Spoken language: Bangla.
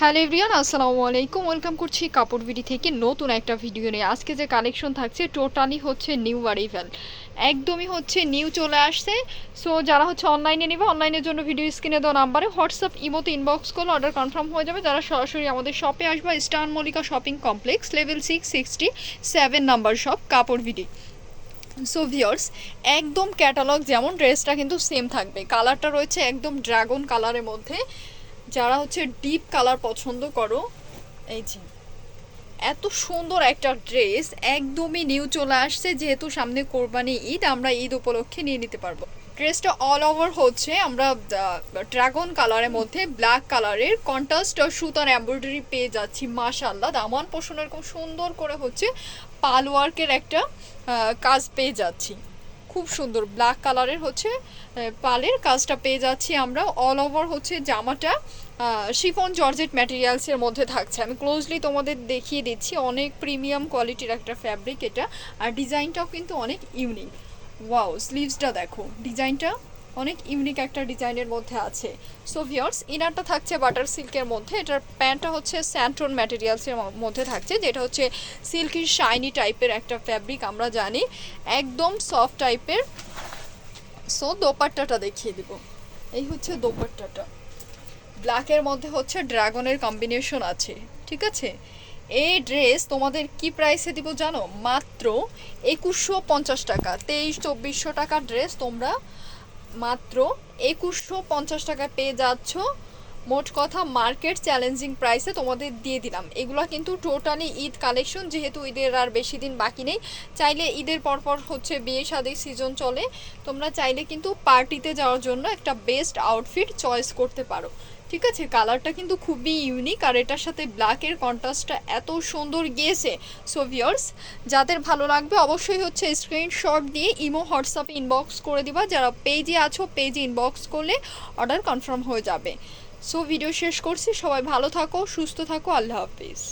হ্যালো এভরিয়ান আসসালামু আলাইকুম। ওয়েলকাম করছি কাপড় বিডি থেকে নতুন একটা ভিডিও নিয়ে। আজকে যে কালেকশন থাকছে, টোটালি হচ্ছে নিউ অ্যারাইভেল একদমই হচ্ছে নিউ চলে আসছে। সো যারা হচ্ছে অনলাইনে নেবে, অনলাইনের জন্য ভিডিও স্ক্রিনে দেওয়া নাম্বারে হোয়াটসঅ্যাপ ইমোতে ইনবক্স করলে অর্ডার কনফার্ম হয়ে যাবে। যারা সরাসরি আমাদের শপে আসবে star Mallika shopping complex level six sixty seven number shop কাপড় বিডি। সো ভিওর্স একদম ক্যাটালগ যেমন ড্রেসটা কিন্তু সেম থাকবে। কালারটা রয়েছে একদম ড্রাগন কালারের মধ্যে। যারা হচ্ছে ডিপ কালার পছন্দ করো, এই যে, এত সুন্দর একটা ড্রেস একদমই নিউ চলে আসছে, যেহেতু সামনে কোরবানি ঈদ, আমরা ঈদ উপলক্ষে নিয়ে নিতে পারব। ড্রেসটা অল ওভার হচ্ছে, আমরা ড্রাগন কালারের মধ্যে ব্ল্যাক কালারের কন্ট্রাস্ট সুতার এমব্রয়ডারি পেয়ে যাচ্ছি মাশাল্লাহ দামান পোষণ এরকম সুন্দর করে হচ্ছে পাল ওয়ার্কের একটা কাজ পেয়ে যাচ্ছি। খুব সুন্দর ব্ল্যাক কালারের হচ্ছে পালের কাজটা পেয়ে যাচ্ছি আমরা। অল ওভার হচ্ছে জামাটা শিফন জর্জেট ম্যাটেরিয়ালসের মধ্যে থাকছে। আমি ক্লোজলি তোমাদের দেখিয়ে দিচ্ছি, অনেক প্রিমিয়াম কোয়ালিটির একটা ফ্যাব্রিক এটা। আর ডিজাইনটাও কিন্তু অনেক ইউনিক ওয়াও স্লিভসটা দেখো। ডিজাইনটা অনেক ইউনিক একটা ডিজাইনের মধ্যে আছে। সো ভিওর্স ইনারটা থাকছে বাটার সিল্কের মধ্যে। এটার প্যান্টটা হচ্ছে স্যান্ট্রন ম্যাটেরিয়ালসের মধ্যে থাকছে, যেটা হচ্ছে সিল্কি শাইনি টাইপের একটা ফ্যাব্রিক আমরা জানি। একদম সফট টাইপের সো দোপাট্টাটা দেখিয়ে দিব। এই হচ্ছে দোপাট্টাটা। ব্ল্যাকের মধ্যে হচ্ছে ড্রাগনের কম্বিনেশন আছে, ঠিক আছে? এই ড্রেস তোমাদের কি প্রাইসে দিব জানো? মাত্র একুশশো পঞ্চাশ টাকা। তেইশ, চব্বিশশো টাকার ড্রেস তোমরা মাত্র একুশশো পঞ্চাশ টাকা পেয়ে যাচ্ছ। মোট কথা মার্কেট চ্যালেঞ্জিং প্রাইসে তোমাদের দিয়ে দিলাম। এগুলো কিন্তু টোটালি ঈদ কালেকশন, যেহেতু ঈদের আর বেশি দিন বাকি নেই। চাইলে ঈদের পরপর হচ্ছে বিয়ে সাদের সিজন চলে। তোমরা চাইলে কিন্তু পার্টিতে যাওয়ার জন্য একটা বেস্ট আউটফিট চয়েস করতে পারো। ঠিক আছে কালারটা কিন্তু খুবই ইউনিক আর এটার সাথে ব্ল্যাকের কন্ট্রাস্টটা এত সুন্দর গিয়েছে। সো ভিওর্স যাদের ভালো লাগবে অবশ্যই হচ্ছে স্ক্রিনশট দিয়ে ইমো হোয়াটসঅ্যাপে ইনবক্স করে দিবা। যারা পেজে আছো পেজে ইনবক্স করলে অর্ডার কনফার্ম হয়ে যাবে। সো ভিডিও শেষ করছি, সবাই ভালো থাকো, সুস্থ থাকো, আল্লাহ হাফিজ।